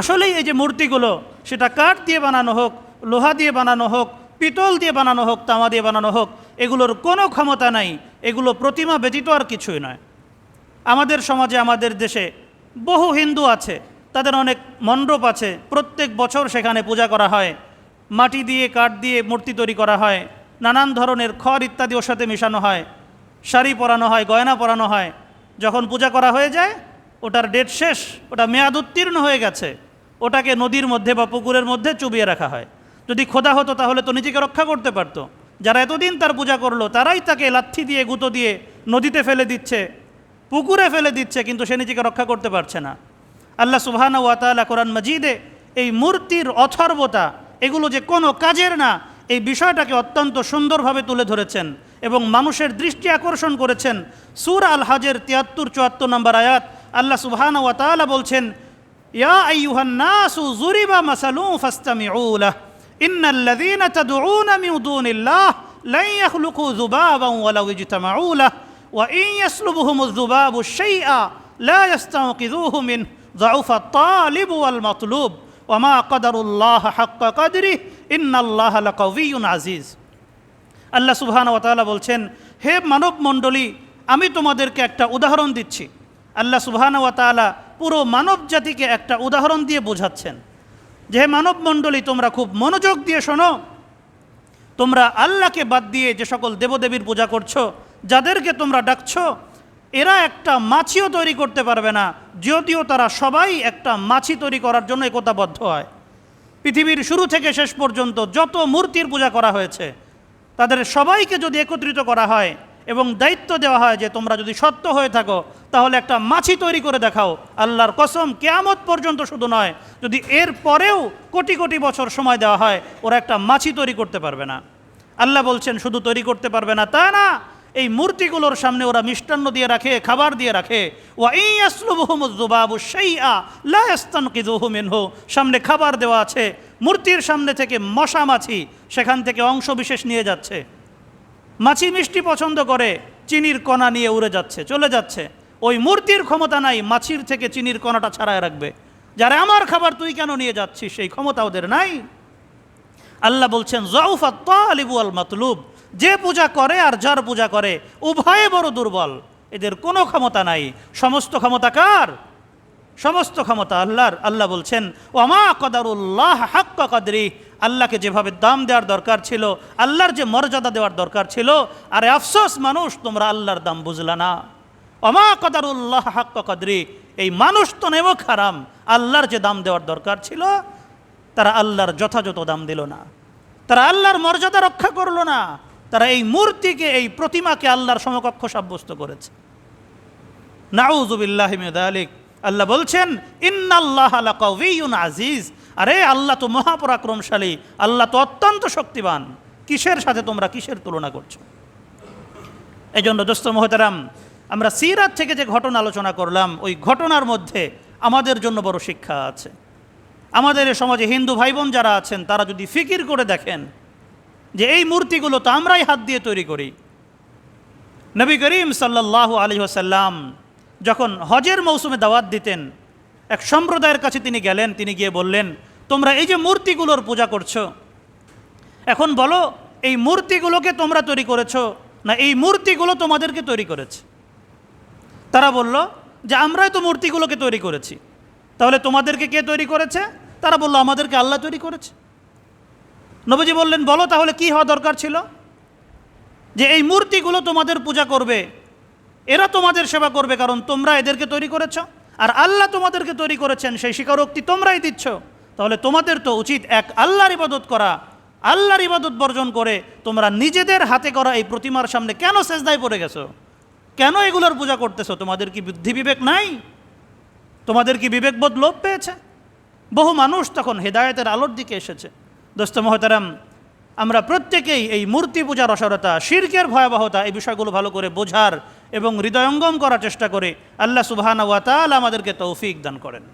আসলেই এই যে মূর্তিগুলো, সেটা কাঠ দিয়ে বানানো হোক, লোহা দিয়ে বানানো হোক, পিতল দিয়ে বানানো হোক, তামা দিয়ে বানানো হোক, এগুলোর কোনো ক্ষমতা নাই, এগুলো প্রতিমা ব্যতীত আর কিছুই নয়। আমাদের সমাজে, আমাদের দেশে বহু হিন্দু আছে, তাদের অনেক মণ্ডপ আছে, প্রত্যেক বছর সেখানে পূজা করা হয়, মাটি দিয়ে, কাঠ দিয়ে মূর্তি তৈরি করা হয়, নানান ধরনের খড় ইত্যাদি ওর সাথে মেশানো হয়, শাড়ি পরানো হয়, গয়না পরানো হয়, যখন পূজা করা হয়ে যায়, ওটার ডেট শেষ, ওটা মেয়াদ উত্তীর্ণ হয়ে গেছে। ওটাকে নদীর মধ্যে বা পুকুরের মধ্যে চুবিয়ে রাখা হয়। যদি খোদা হতো তাহলে তো নিজেকে রক্ষা করতে পারতো। যারা এতদিন তার পূজা করল, তারাই তাকে লাথি দিয়ে, গুঁতো দিয়ে নদীতে ফেলে দিচ্ছে, পুকুরে ফেলে দিচ্ছে, কিন্তু সে নিজেকে রক্ষা করতে পারছে না। আল্লাহ সুবহানা ওয়াতালা কোরআন মজিদে এই মূর্তির অথর্বতা, এগুলো যে কোনো কাজের না, এই বিষয়টাকে অত্যন্ত সুন্দরভাবে তুলে ধরেছেন এবং মানুষের দৃষ্টি আকর্ষণ করেছেন। সুর আল হাজের তিয়াত্তর, চুয়াত্তর নম্বর আয়াত, আল্লাহ সুবহানা ওয়াতালা বলছেন ইয়া আইয়ুহান নাসু জুরিবা মাসালু ফাস্তামিউলা ইন্নাল্লাযীনা তাদউনা মিন দুনিল্লাহ লা ইয়াখলুকু যুবাবান ওয়ালাউ ইজতামাউ লাহু وإن يسلبهم الذباب شيئا لا يستنقذوه منه ضعف الطالب والمطلوب وما قدر الله حق قدره إن الله لقوي عزيز আল্লাহ সুবহান ওয়াতালা বলছেন হে মানব মণ্ডলী আমি তোমাদেরকে একটা উদাহরণ দিচ্ছি আল্লাহ সুবহান ওয়াতালা পুরো মানব জাতিকে একটা উদাহরণ দিয়ে বোঝাচ্ছেন যে মানব মণ্ডলী, তোমরা খুব মনোযোগ দিয়ে শোনো। তোমরা আল্লাহকে বাদ দিয়ে যে সকল দেবদেবীর পূজা করছ, যাদেরকে তোমরা ডাকছো, এরা একটা মাছিও তৈরি করতে পারবে না, যদিও তারা সবাই একটা মাছি তৈরি করার জন্য একতাবদ্ধ হয়। পৃথিবীর শুরু থেকে শেষ পর্যন্ত যত মূর্তির পূজা করা হয়েছে, তাদের সবাইকে যদি একত্রিত করা হয় এবং দায়িত্ব দেওয়া হয় যে তোমরা যদি সত্য হয়ে থাকো, তাহলে একটা মাছি তৈরি করে দেখাও। আল্লাহর কসম, কেয়ামত পর্যন্ত শুধু নয়, যদি এর পরেও কোটি কোটি বছর সময় দেওয়া হয়, ওরা একটা মাছি তৈরি করতে পারবে না। আল্লাহ বলছেন, শুধু তৈরি করতে পারবে না, তা না। এই মূর্তিগুলোর সামনে ওরা মিষ্টান্ন দিয়ে রাখে, খাবার দিয়ে রাখে। সামনে খাবার দেওয়া আছে, মূর্তির সামনে থেকে মশা মাছি সেখান থেকে অংশ বিশেষ নিয়ে যাচ্ছে। মাছি মিষ্টি পছন্দ করে, চিনির কণা নিয়ে উড়ে যাচ্ছে, চলে যাচ্ছে। ওই মূর্তির ক্ষমতা নাই, মাছির থেকে চিনির কণাটা ছাড়ায় রাখবে। যারা আমার খাবার তুই কেন নিয়ে যাচ্ছিস, সেই ক্ষমতা ওদের নাই। আল্লাহ বলছেন জউফা তালিবু আল মাতলুব, যে পূজা করে আর যার পূজা করে, উভয়ে বড় দুর্বল। এদের কোনো ক্ষমতা নাই। সমস্ত ক্ষমতা কার? সমস্ত ক্ষমতা আল্লাহর, আল্লাহ বলছেন ওমা কদারুল্লাহ হাক্ক কদরি। আল্লাহকে যেভাবে দাম দেওয়ার দরকার ছিল, আল্লাহর যে মর্যাদা দেওয়ার দরকার ছিল, আরে আফসোস মানুষ, তোমরা আল্লাহর দাম বুঝলা না। অমা কদারুল্লাহ হাক্ক কদরি, এই মানুষ তো নেব খারাম আল্লাহর যে দাম দেওয়ার দরকার ছিল, তারা আল্লাহর যথাযথ দাম দিল না। তারা আল্লাহর মর্যাদা রক্ষা করল না। তারা এই মূর্তিকে, এই প্রতিমাকে আল্লাহর সমকক্ষ সাব্যস্ত করেছে। নাউজুবিল্লাহ আলিক আল্লাহ বলছেন, ইন্নাল্লাহ আলা কউইয়ুন আজিজ। আরে, আল্লাহ তো মহাপরাক্রমশালী, আল্লাহ তো অত্যন্ত শক্তিবান। কিসের সাথে তোমরা কিসের তুলনা করছ? এই জন্য দোস্ত মহতারাম, আমরা সিরাত থেকে যে ঘটনা আলোচনা করলাম, ওই ঘটনার মধ্যে আমাদের জন্য বড় শিক্ষা আছে। আমাদের সমাজে হিন্দু ভাই বোন যারা আছেন, তারা যদি ফিকির করে দেখেন যে এই মূর্তিগুলো তো আমরাই হাত দিয়ে তৈরি করি। নবী করিম সাল্লাহ আলী আসাল্লাম যখন হজের মৌসুমে দাওয়াত দিতেন, এক সম্প্রদায়ের কাছে তিনি গেলেন, তিনি গিয়ে বললেন, তোমরা এই যে মূর্তিগুলোর পূজা করছ, এখন বলো, এই মূর্তিগুলোকে তোমরা তৈরি করেছ না এই মূর্তিগুলো তোমাদেরকে তৈরি করেছে? তারা বলল, যে আমরাই তো মূর্তিগুলোকে তৈরি করেছি। তাহলে তোমাদেরকে কে তৈরি করেছে? তারা বলল, আমাদেরকে আল্লাহ তৈরি করেছে। নবীজি বললেন, বলো তাহলে কি হওয়া দরকার ছিল? যে এই মূর্তিগুলো তোমাদের পূজা করবে এরা তোমাদের সেবা করবে, কারণ তোমরা এদেরকে তৈরি করেছ। আর আল্লাহ তোমাদেরকে তৈরি করেছেন, সেই স্বীকারোক্তি তোমরাই দিচ্ছ। তাহলে তোমাদের তো উচিত এক আল্লাহর ইবাদত করা, আল্লাহর ইবাদত বর্জন করে তোমরা নিজেদের হাতে করা এই প্রতিমার সামনে কেন সেজদায় পড়ে গেছো? কেন এগুলোর পূজা করতেছো? তোমাদের কি বুদ্ধি বিবেক নাই? তোমাদের কি বিবেকবোধ লোপ পেয়েছে? বহু মানুষ তখন হেদায়েতের আলোর দিকে এসেছে। দোস্ত মহতারাম, আমরা প্রত্যেকেই এই মূর্তি পূজার অসরতা, শির্কের ভয়াবহতা এই বিষয়গুলো ভালো করে বোঝার এবং হৃদয়ঙ্গম করার চেষ্টা করে আল্লাহ সুবাহানা ওয়াতাল আমাদেরকে তৌফিক দান করেন।